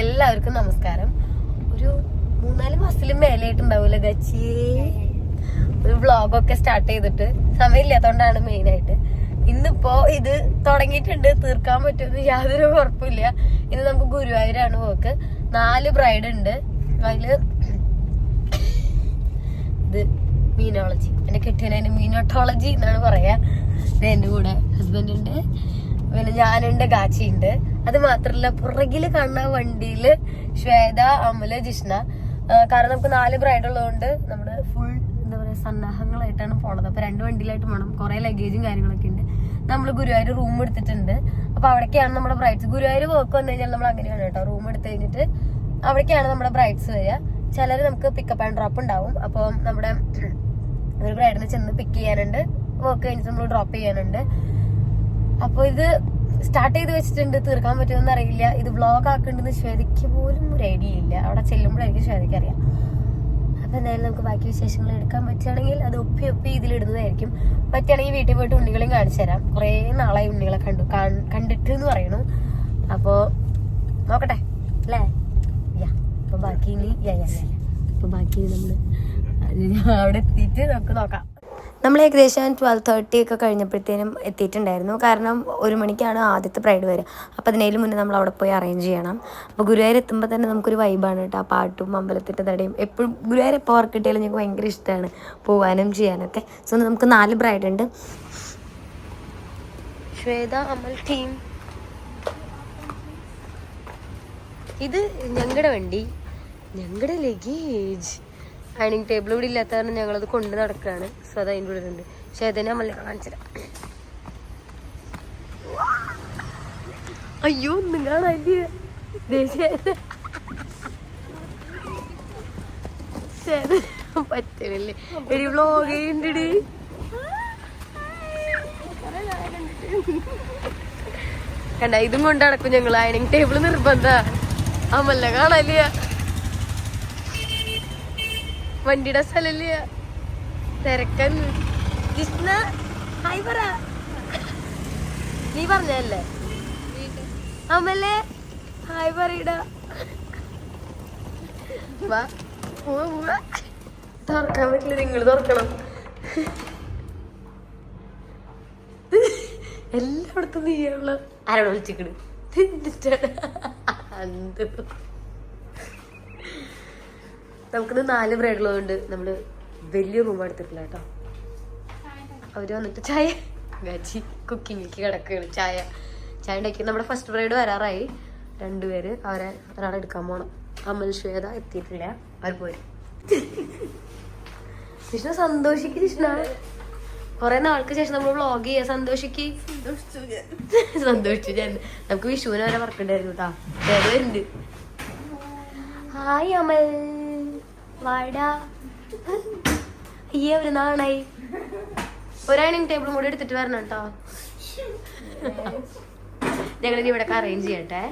എല്ലാവർക്കും നമസ്കാരം. ഒരു മൂന്നാൽ മാസത്തിൽ മേലായിട്ടുണ്ടാവൂല ഗച്ചി? ഒരു വ്ളോഗൊക്കെ സ്റ്റാർട്ട് ചെയ്തിട്ട്. സമയമില്ലാത്തോണ്ടാണ് മെയിൻ ആയിട്ട് ഇന്നിപ്പോ ഇത് തുടങ്ങിയിട്ടുണ്ട്. തീർക്കാൻ പറ്റുമെന്ന് യാതൊരു ഉറപ്പില്ല. ഇന്ന് നമുക്ക് ഗുരുവായൂരാണ് പോക്ക്. നാല് ബ്രൈഡ് ഉണ്ട്. അതിൽ ഇത് മീനോളജി. എന്റെ കെട്ടിയതിന് മീനോട്ടോളജി എന്നാണ് പറയാ. എന്റെ കൂടെ ഹസ്ബൻഡ് ഉണ്ട്. പിന്നെ ഞാനുണ്ട് ഗാച്ചി ഉണ്ട്. അത് മാത്രല്ല പുറകിൽ കാണുന്ന വണ്ടിയിൽ ശ്വേത അമല ജിഷ്ണ. കാരണം നമുക്ക് നാല് ബ്രൈഡ് ഉള്ളതുകൊണ്ട് നമ്മുടെ ഫുൾ എന്താ പറയാ സന്നാഹങ്ങളായിട്ടാണ് പോണത്. അപ്പൊ രണ്ട് വണ്ടിയിലായിട്ട് പോകണം കുറെ ലഗേജും കാര്യങ്ങളൊക്കെ ഉണ്ട്. നമ്മൾ ഗുരുവായൂർ റൂം എടുത്തിട്ടുണ്ട്. അപ്പൊ അവിടേക്കാണ് നമ്മുടെ ബ്രൈഡ്സ് ഗുരുവായൂർ പോക്ക് വന്നു കഴിഞ്ഞാൽ നമ്മൾ അങ്ങനെയാണ് കേട്ടോ. റൂം എടുത്ത് കഴിഞ്ഞിട്ട് അവിടേക്കാണ് നമ്മുടെ ബ്രൈഡ്സ് വരിക. ചിലർ നമുക്ക് പിക്കപ്പ് ആൻഡ് ഡ്രോപ്പ് ഉണ്ടാവും. അപ്പോൾ നമ്മുടെ ഒരു ബ്രൈഡിനെ ചെന്ന് പിക്ക് ചെയ്യാനുണ്ട്. വർക്ക് കഴിഞ്ഞിട്ട് നമ്മൾ ഡ്രോപ്പ് ചെയ്യാനുണ്ട്. അപ്പോൾ ഇത് സ്റ്റാർട്ട് ചെയ്ത് വെച്ചിട്ടുണ്ട്. തീർക്കാൻ പറ്റുമെന്ന് അറിയില്ല. ഇത് വ്ളോഗ് ആക്കേണ്ടെന്ന് ശ്വേതയ്ക്ക് പോലും ഒരു ഐഡിയ ഇല്ല. അവിടെ ചെല്ലുമ്പോഴായിരിക്കും ശ്വേതയ്ക്ക് അറിയാം അപ്പൊ എന്തായാലും നമുക്ക് ബാക്കി വിശേഷങ്ങൾ എടുക്കാൻ പറ്റുകയാണെങ്കിൽ അത് ഒപ്പി ഒപ്പി ഇതിലിടുന്നതായിരിക്കും. പറ്റുകയാണെങ്കിൽ വീട്ടിൽ പോയിട്ട് ഉണ്ണികളെയും കാണിച്ചു തരാം. കുറേ നാളായി ഉണ്ണികളെ കണ്ടു. കണ്ടിട്ട് എന്ന് പറയണു അപ്പോൾ നോക്കട്ടെ. അല്ലേ? യാ. അപ്പൊ ബാക്കി ഇനി യാ യാ അപ്പൊ ബാക്കി നമ്മൾ അവിടെ എത്തിയിട്ട് നമുക്ക് നോക്കാം. നമ്മൾ ഏകദേശം ട്വൽവ് തേർട്ടി ഒക്കെ കഴിഞ്ഞപ്പോഴത്തേനും എത്തിയിട്ടുണ്ടായിരുന്നു. കാരണം ഒരു മണിക്കാണ് ആദ്യത്തെ പ്രൈഡ് വരിക. അപ്പോൾ അതിനേലും മുന്നേ നമ്മൾ അവിടെ പോയി അറേഞ്ച് ചെയ്യണം. അപ്പോൾ ഗുരുവായൂർ എത്തുമ്പോൾ തന്നെ നമുക്കൊരു വൈബാണ് കേട്ടോ ആ പാട്ടും അമ്പലത്തിന്റെ തടയും എപ്പോഴും ഗുരുവായൂർ എപ്പോൾ വർക്ക് കിട്ടിയാലും ഞങ്ങൾക്ക് ഭയങ്കര ഇഷ്ടമാണ് പോകാനും ചെയ്യാനൊക്കെ. സോ നമുക്ക് നാല് ബ്രൈഡ് ഉണ്ട്. ശ്വേത അമൽ ടീം ഇത് ഞങ്ങളുടെ വണ്ടി. ഞങ്ങളുടെ ലഗേജ് ഡൈനിങ് ടേബിൾ ഇവിടെ ഇല്ലാത്ത കാരണം ഞങ്ങളത് കൊണ്ട് നടക്കുകയാണ്. സോ അത് അതിന്റെ ഉള്ളിലുണ്ട് പക്ഷെ അതിനെ നമ്മൾ കാണിച്ചില്ല. അയ്യോ ഒന്നും കാണാനില്ല? പറ്റണില്ലേ? ഒരു വ്ലോഗ് ഉണ്ടടി കണ്ട ഇതും കൊണ്ട് നടക്കും ഞങ്ങൾ ഡൈനിങ് ടേബിൾ നിർബന്ധ. അമല്ല കാണാനില്ല? വണ്ടിയുടെ സ്ഥലമില്ല തിരക്കൻ കൃഷ്ണ ഹായ് പറ. നീ പറഞ്ഞല്ലേ അമ്മല്ലേ ഹായ് പറയടാ. വാ തുറക്കാൻ പറ്റില്ല നിങ്ങൾ തുറക്കണം. എല്ലായിടത്തും നീയുള്ള ആരോട് വിളിച്ചിക്കണ്? എന്ത്? നമുക്കിന്ന് നാല് ബ്രൈഡ് ഉള്ളതുകൊണ്ട് നമ്മൾ വലിയ റൂം എടുത്തിട്ടില്ല കേട്ടോ. അവർ വന്നിട്ട് ചായ ഗാച്ചി കുക്കിങ്ങിലേക്ക് കിടക്കുകയാണ്. ചായ ചായ ഉണ്ടാക്കി നമ്മുടെ ഫസ്റ്റ് ബ്രൈഡ് വരാറായി. രണ്ടുപേര് അവരെ ഒരാളെ എടുക്കാൻ പോണം. അമൽ ശ്വേത എത്തിയിട്ടില്ല. അവർ പോരും. കൃഷ്ണ സന്തോഷിക്ക് കൃഷ്ണ. കൊറേ നാൾക്ക് ശേഷം നമ്മൾ വ്ളോഗ് ചെയ്യാ. സന്തോഷിക്ക്. സന്തോഷിച്ചു ഞാൻ നമുക്ക് വിഷുവിന് വരെ വർക്കുണ്ടായിരുന്നു കേട്ടാ. ഹായ് അമൽ. വാടാ. അയ്യേ ഒരു നാണായി. ഒരു ഡൈനിങ് ടേബിളും കൂടി എടുത്തിട്ട് വരണം കേട്ടോ ഞങ്ങൾ ഇനി ഇവിടെ അറേഞ്ച് ചെയ്യട്ടെ.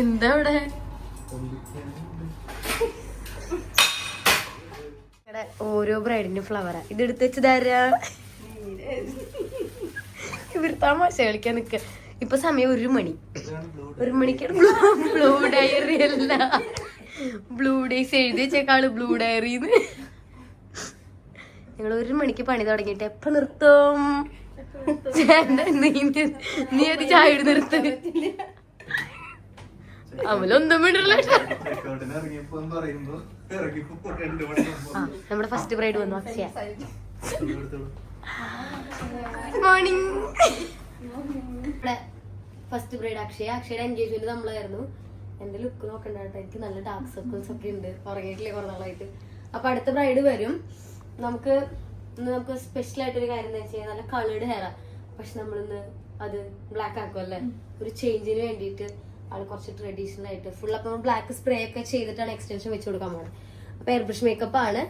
എന്താ ഇവിടെ ഇവിടെ ഓരോ ബ്രൈഡിന്റെ ഫ്ലവറാ ഇത് എടുത്ത് വെച്ച് തരാ. ഇവർ തമാശ കളിക്കാൻ നിക്ക. ഇപ്പൊ സമയം ഒരു മണി. ഒരു മണിക്കാണ് ബ്ലൂ ഡയറി അല്ല. ബ്ലൂ ഡേയ്സ് എഴുതി വെച്ചേക്കാൾ ബ്ലൂ ഡയറിന്ന്. ഞങ്ങൾ ഒരു മണിക്ക് പണി തുടങ്ങിയിട്ട് എപ്പൊ നിർത്തും? നീ അത് ചായ ഇട്ട് നിർത്ത് അമലൊന്നും വിടില്ല ഇറങ്ങിയപ്പോ എന്ന് പറയുമ്പോ ഇറങ്ങിപ്പോ രണ്ട് മണി മുമ്പ് ആ നമ്മുടെ ഫസ്റ്റ് ബ്രൈഡ് വന്നു Akshaya. Morning first bride Akshaya. അക്ഷയുടെ engagement നമ്മളായിരുന്നു. എന്റെ ലുക്ക് നോക്കണ്ട കേട്ടോ. എനിക്ക് നല്ല ഡാർക്ക് സർക്കിൾസ് ഒക്കെ ഉണ്ട്. ഉറങ്ങിയിട്ടില്ലേ കുറേ നാളായിട്ട്. അപ്പൊ അടുത്ത ബ്രൈഡ് വരും. നമുക്ക് നമുക്ക് സ്പെഷ്യൽ ആയിട്ടൊരു കാര്യം എന്താ വെച്ചാൽ നല്ല കളേർഡ് ഹെയറാ പക്ഷെ നമ്മളിന്ന് അത് ബ്ലാക്ക് ആക്കുമല്ലേ ഒരു ചേഞ്ചിന് വേണ്ടിയിട്ട് ആൾ കുറച്ച് ട്രഡീഷണൽ ആയിട്ട് ഫുൾ അപ്പൊ ബ്ലാക്ക് സ്പ്രേ ഒക്കെ ചെയ്തിട്ടാണ് എക്സ്റ്റൻഷൻ വെച്ച് കൊടുക്കാൻ പോകുന്നത് അപ്പൊ എയർ ബ്രഷ് മേക്കപ്പ് ആണ്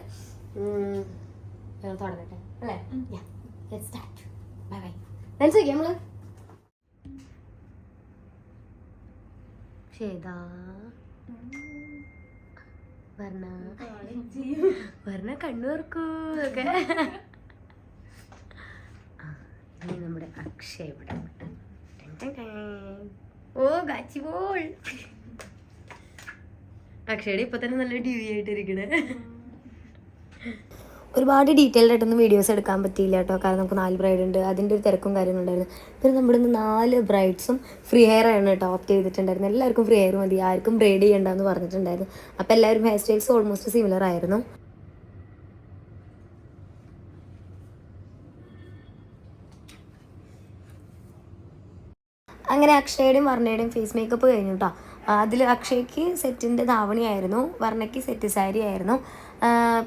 തുടങ്ങട്ടെ അല്ലേ? സ്റ്റാർട്ട് ബൈ ബൈ മനസ്സിലാക്കി നമ്മൾ. ശ്വേതാ. വർണ. വർണ കണ്ണൂർക്കൂ. ഒക്കെ ഇനി നമ്മുടെ അക്ഷയ ഇവിടെ. ഓ ഗാച്ചി പോൾ അക്ഷയുടെ ഇപ്പൊ തന്നെ നല്ല ടി വി ആയിട്ടിരിക്കണേ. ഒരുപാട് ഡീറ്റെയിൽഡ് ആയിട്ടൊന്നും വീഡിയോസ് എടുക്കാൻ പറ്റിയില്ല കേട്ടോ. കാരണം നമുക്ക് നാല് ബ്രൈഡ് ഉണ്ട്. അതിന്റെ ഒരു തിരക്കും കാര്യങ്ങളുണ്ടായിരുന്നു. പിന്നെ നമ്മുടെ ഇന്ന് നാല് ബ്രൈഡ്സും ഫ്രീ ഹെയർ ആണ് കേട്ടോ. ഓപ്റ്റ് ചെയ്തിട്ടുണ്ടായിരുന്നു. എല്ലാവർക്കും ഫ്രീ ഹെയർ മതി. ആർക്കും ബ്രൈഡ് ചെയ്യണ്ടെന്ന് പറഞ്ഞിട്ടുണ്ടായിരുന്നു. അപ്പോൾ എല്ലാവരും ഹെയർ സ്റ്റൈൽസ് ഓൾമോസ്റ്റ് സിമിലർ ആയിരുന്നു. അങ്ങനെ അക്ഷയുടെയും വർണയുടെയും ഫേസ് മേക്കപ്പ് കഴിഞ്ഞു കേട്ടോ അതിൽ അക്ഷയ്ക്ക് സെറ്റിന്റെ ധാവണിയായിരുന്നു വർണയ്ക്ക് സെറ്റ് സാരി ആയിരുന്നു.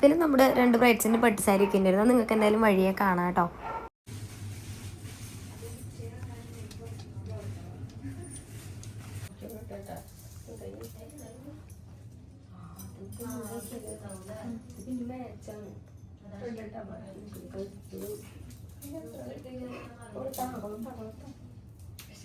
പിന്നെ നമ്മുടെ രണ്ട് ബ്രൈഡ്സിന്റെ പട്ട് സാരി ഒക്കെ ഉണ്ടായിരുന്നു. നിങ്ങൾക്ക് എന്തായാലും വഴിയെ കാണാം കേട്ടോ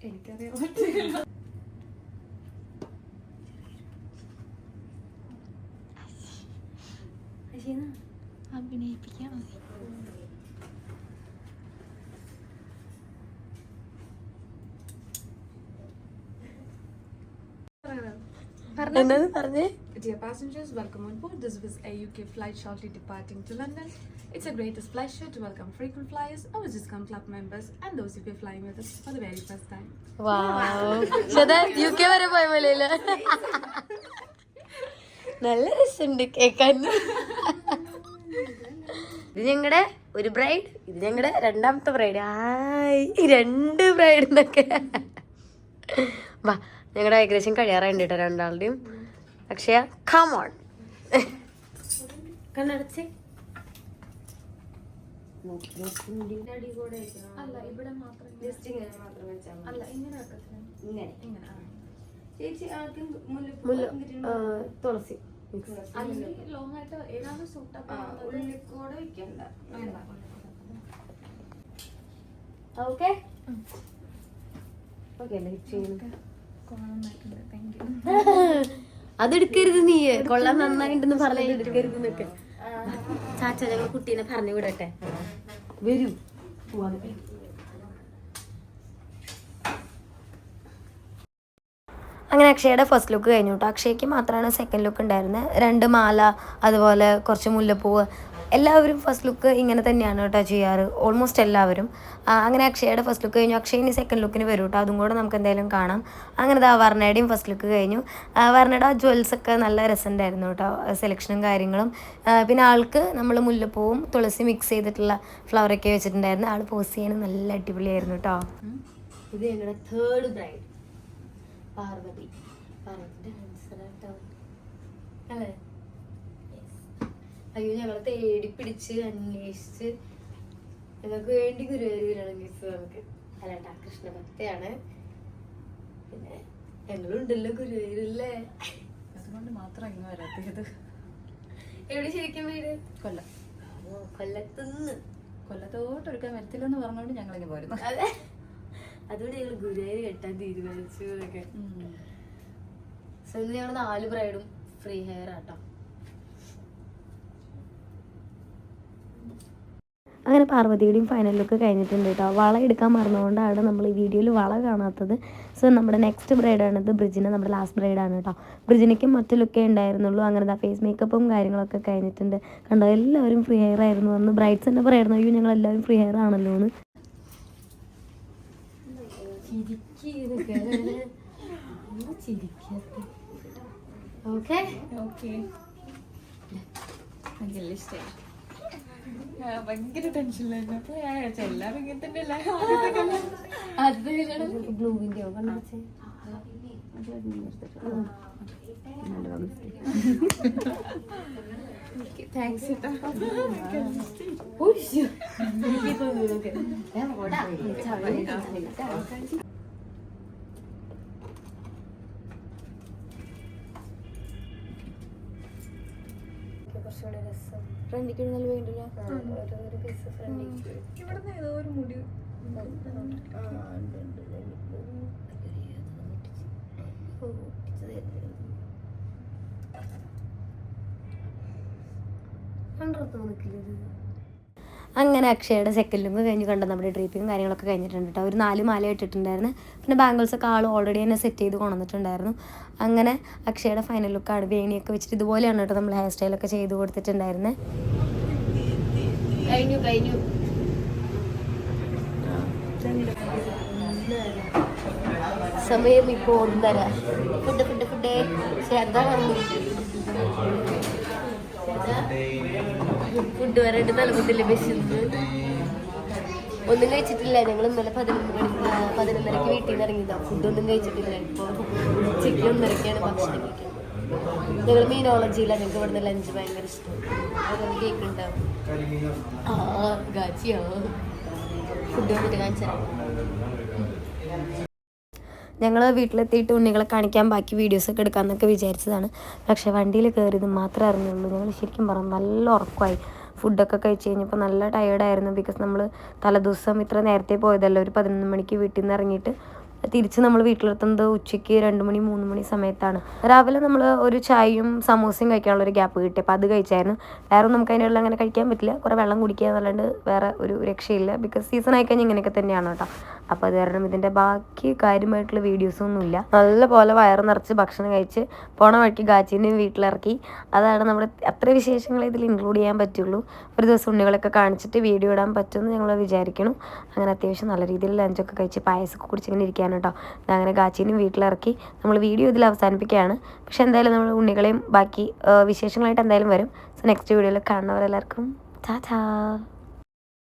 സൊല്ലി പറ്റില്ല. അഭിനയിപ്പിക്കാൻ മതി പറഞ്ഞേ Dear passengers, welcome on board. This is a UK flight shortly departing to London. It's a greatest pleasure to welcome frequent flyers, our Discount Club members, and those who are flying with us for the very first time. UK വരെ പോയ പോലെയല്ല നല്ല രസമുണ്ട് കേക്കാൻ ഇത് ഞങ്ങളുടെ ഒരു bride ഇത് ഞങ്ങളുടെ രണ്ടാമത്തെ ബ്രൈഡ് ആയി രണ്ട് ബ്രൈഡ് എന്നൊക്കെ വാ ഞങ്ങളുടെ ഏകദേശം കഴിയാറായിട്ട് കേട്ടോ രണ്ടാളുടെയും അക്ഷയ കമോൺ കണ്ണടച്ച്. തുളസി. ലോങ് ആയിട്ട് ഏതാണ് സൂട്ടപ്പ് ഉള്ളിക്കൂടെ വെക്കണ്ട. വേണ്ട ഓക്കെ ഓക്കെ അല്ലേ അതെടുക്കരുത് നീ. കൊള്ളാൻ നന്നായിട്ടുണ്ടെന്ന് പറഞ്ഞ എടുക്കരുത് എന്നൊക്കെ ചാച്ച ഞങ്ങൾ കുട്ടീനെ പറഞ്ഞു വിടട്ടെ. വരൂ. അങ്ങനെ അക്ഷയുടെ ഫസ്റ്റ് ലുക്ക് കഴിഞ്ഞു കേട്ടോ അക്ഷയ്ക്ക് മാത്രമാണ് സെക്കൻഡ് ലുക്ക് ഉണ്ടായിരുന്നത് രണ്ട് മാല അതുപോലെ കുറച്ച് മുല്ലപ്പൂവ് എല്ലാവരും ഫസ്റ്റ് ലുക്ക് ഇങ്ങനെ തന്നെയാണ് കേട്ടോ ചെയ്യാറ്. ഓൾമോസ്റ്റ് എല്ലാവരും. അങ്ങനെ അക്ഷയയുടെ ഫസ്റ്റ് ലുക്ക് കഴിഞ്ഞു. അക്ഷയ ഇനി സെക്കൻഡ് ലുക്കിന് വരും കേട്ടോ. അതും കൂടെ നമുക്ക് എന്തായാലും കാണാം. അങ്ങനെ ദാ വർണയുടെയും ഫസ്റ്റ് ലുക്ക് കഴിഞ്ഞു. വർണയുടെ ആ ജ്വൽസ് ഒക്കെ നല്ല രസമുണ്ടായിരുന്നു കേട്ടോ. സെലക്ഷനും കാര്യങ്ങളും. പിന്നെ ആൾക്ക് നമ്മൾ മുല്ലപ്പൂവും തുളസി മിക്സ് ചെയ്തിട്ടുള്ള ഫ്ലവറൊക്കെ വെച്ചിട്ടുണ്ടായിരുന്നു. ആൾ പോസ് ചെയ്യാൻ നല്ല അടിപൊളിയായിരുന്നു കേട്ടോ. ഇത് ഞങ്ങളുടെ തേർഡ് ബ്രൈഡ് പാർവതി. അല്ലേ. അയ്യോ ഞങ്ങളെ തേടി പിടിച്ച് അന്വേഷിച്ച്. ഞങ്ങൾക്ക് വേണ്ടി ഗുരുവായൂരാണ് മിസ് നമുക്ക് അല്ലാട്ടാ കൃഷ്ണഭക്തയാണ്. പിന്നെ ഞങ്ങളുണ്ടല്ലോ ഗുരുവായൂരല്ലേ? അതുകൊണ്ട് മാത്രം ഇങ്ങ് വരാത്തത്. എവിടെ ശരിക്കും വീട്? കൊല്ലം. കൊല്ലത്തുനിന്ന്. കൊല്ലത്തോട്ട് ഒരുക്കാൻ വരത്തില്ലെന്ന് പറഞ്ഞുകൊണ്ട് ഞങ്ങൾ ഇങ്ങനെ പോരുന്നു. അതെ. അതുകൊണ്ട് ഞങ്ങൾ ഗുരുവായൂർ കെട്ടാൻ തീരുമാനിച്ചു എന്നൊക്കെ. സോ ഇന്ന് ഞങ്ങൾ നാല് ബ്രൈഡും ഫ്രീ ഹെയർ ആട്ടോ. അങ്ങനെ പാർവതിയുടെയും ഫൈനൽ ലുക്ക് കഴിഞ്ഞിട്ടുണ്ട് കേട്ടോ വള എടുക്കാൻ മറന്നുകൊണ്ടാണ് നമ്മൾ ഈ വീഡിയോയിൽ വള കാണാത്തത്. സോ നമ്മുടെ നെക്സ്റ്റ് ബ്രൈഡാണിത് ബ്രിജിന് നമ്മുടെ ലാസ്റ്റ് ബ്രൈഡാണ് കേട്ടോ ബ്രിജിനിക്കും മറ്റു ലുക്കേ ഉണ്ടായിരുന്നുള്ളൂ. അങ്ങനെ ദാ ഫേസ് മേക്കപ്പും കാര്യങ്ങളൊക്കെ കഴിഞ്ഞിട്ടുണ്ട്. കണ്ടോ എല്ലാവരും ഫ്രീ ഹെയർ ആയിരുന്നു അന്ന് ബ്രൈഡ്സ് തന്നെ പറയായിരുന്നു അയ്യോ ഞങ്ങൾ എല്ലാവരും ഫ്രീ ഹെയർ ആണല്ലോ എന്ന്. ഓക്കെ ഓക്കെ ഭയങ്കര ഇഷ്ടമായി ഭയങ്കര ടെൻഷനിലായിരുന്നു അപ്പൊ ഞാൻ വിചാരിച്ചു എല്ലാവരും ഇങ്ങനെ തന്നെ അല്ലേ ബ്ലൂവിന്റെയോ കണ്ടു കുറച്ചുകൂടെ ഫ്രണ്ടിക്ക് നല്ല വേണ്ടില്ല ഒരു പീസ് ഫ്രണ്ടിലേക്ക് ഇവിടുന്ന് ഏതോ ഒരു മുടി അങ്ങനെ അക്ഷയുടെ സെക്കൻഡ് ലുക്ക് കഴിഞ്ഞ് കണ്ട നമ്മുടെ ഡ്രീപ്പിങ്ങും കാര്യങ്ങളൊക്കെ കഴിഞ്ഞിട്ടുണ്ട് കേട്ടോ. ഒരു നാല് മാല ഇട്ടിട്ടുണ്ടായിരുന്നു. പിന്നെ ബാംഗിൾസ് ഒക്കെ ആൾ ഓൾറെഡി തന്നെ സെറ്റ് ചെയ്ത് കൊണ്ടുവന്നിട്ടുണ്ടായിരുന്നു. അങ്ങനെ അക്ഷയുടെ ഫൈനൽ ലുക്കാണ് വേണിയൊക്കെ വെച്ചിട്ട് ഇതുപോലെയാണ് കേട്ടോ നമ്മൾ ഹെയർ സ്റ്റൈലൊക്കെ ചെയ്ത് കൊടുത്തിട്ടുണ്ടായിരുന്നത് കഴിഞ്ഞു കഴിഞ്ഞു. സമയം ഇപ്പോൾ ഒന്നര. Food food food. എന്താ ഫുഡ് വരെ തലമുട്ടില്ല ലഭിച്ചിരുന്നു ഒന്നും കഴിച്ചിട്ടില്ല. ഞങ്ങൾ ഇന്നലെ പതിനൊന്ന് മണി പതിനൊന്നരക്ക് വീട്ടിൽ നിന്ന് ഇറങ്ങിയതാണ് ഫുഡൊന്നും കഴിച്ചിട്ടില്ല. ഇപ്പോൾ ഉച്ചയ്ക്ക് ഒന്നരക്കാണ് ഭക്ഷണം കഴിക്കുന്നത് ഞങ്ങൾ മീനോളജിയിലാണ് ഞങ്ങൾക്ക് ഇവിടുന്ന് ലഞ്ച് ഭയങ്കര ഇഷ്ടം. അതുകൊണ്ട് കേക്ക് ഉണ്ടാവും. ആ ഗാച്ചിയാ? ഫുഡ് വന്നിട്ട് കാണിച്ചു ഞങ്ങൾ വീട്ടിലെത്തിയിട്ട് ഉണ്ണികളെ കാണിക്കാൻ ബാക്കി വീഡിയോസൊക്കെ എടുക്കാമെന്നൊക്കെ വിചാരിച്ചതാണ്. പക്ഷേ വണ്ടിയിൽ കയറിയത് മാത്രമേ അറിഞ്ഞുള്ളൂ. ഞങ്ങൾ ശരിക്കും പറഞ്ഞു നല്ല ഉറക്കമായി. ഫുഡൊക്കെ കഴിച്ച് കഴിഞ്ഞപ്പോൾ നല്ല ടയേർഡായിരുന്നു ബിക്കോസ് നമ്മൾ തലേദിവസം ഇത്ര നേരത്തെ പോയതല്ല. ഒരു പതിനൊന്ന് മണിക്ക് വീട്ടിൽ നിന്ന് ഇറങ്ങിയിട്ട് തിരിച്ച് നമ്മൾ വീട്ടിലെത്തുന്നത് ഉച്ചയ്ക്ക് രണ്ട് മണി മൂന്ന് മണി സമയത്താണ്. രാവിലെ നമ്മൾ ഒരു ചായയും സമൂസയും കഴിക്കാനുള്ള ഒരു ഗ്യാപ്പ് കിട്ടി. അപ്പോൾ അത് കഴിച്ചായിരുന്നു. വേറെ നമുക്ക് നമുക്ക് അതിനുള്ള അങ്ങനെ കഴിക്കാൻ പറ്റില്ല. കുറേ വെള്ളം കുടിക്കുക എന്നല്ലാണ്ട് വേറെ ഒരു രക്ഷയില്ല. ബിക്കോസ് സീസൺ ആയി കഴിഞ്ഞാൽ ഇങ്ങനെയൊക്കെ തന്നെയാണ് കേട്ടോ. അപ്പോൾ അത് കാരണം ഇതിന്റെ ബാക്കി കാര്യമായിട്ടുള്ള വീഡിയോസൊന്നുമില്ല നല്ല പോലെ വയറ് നിറച്ച് ഭക്ഷണം കഴിച്ച് പോണ വഴിക്ക് ഗാച്ചിനെയും വീട്ടിലിറക്കി. അതാണ് നമ്മുടെ അത്ര വിശേഷങ്ങൾ ഇതിൽ ഇൻക്ലൂഡ് ചെയ്യാൻ പറ്റുള്ളൂ. ഒരു ദിവസം ഉണ്ണികളൊക്കെ കാണിച്ചിട്ട് വീഡിയോ ഇടാൻ പറ്റുമെന്ന് ഞങ്ങൾ വിചാരിക്കണം അങ്ങനെ അത്യാവശ്യം നല്ല രീതിയിൽ ലഞ്ചൊക്കെ കഴിച്ച് പായസമൊക്കെ കുടിച്ചിങ്ങനെ ഇരിക്കുകയാണ് കേട്ടോ. അങ്ങനെ കാച്ചീനും വീട്ടിലിറക്കി നമ്മൾ വീഡിയോ ഇതിൽ അവസാനിപ്പിക്കുകയാണ്. പക്ഷെ എന്തായാലും നമ്മൾ ഉണ്ണികളെയും ബാക്കി വിശേഷങ്ങളായിട്ട് എന്തായാലും വരും. സോ നെക്സ്റ്റ് വീഡിയോയിൽ കാണുന്നവരെല്ലാവർക്കും ചാ ചാ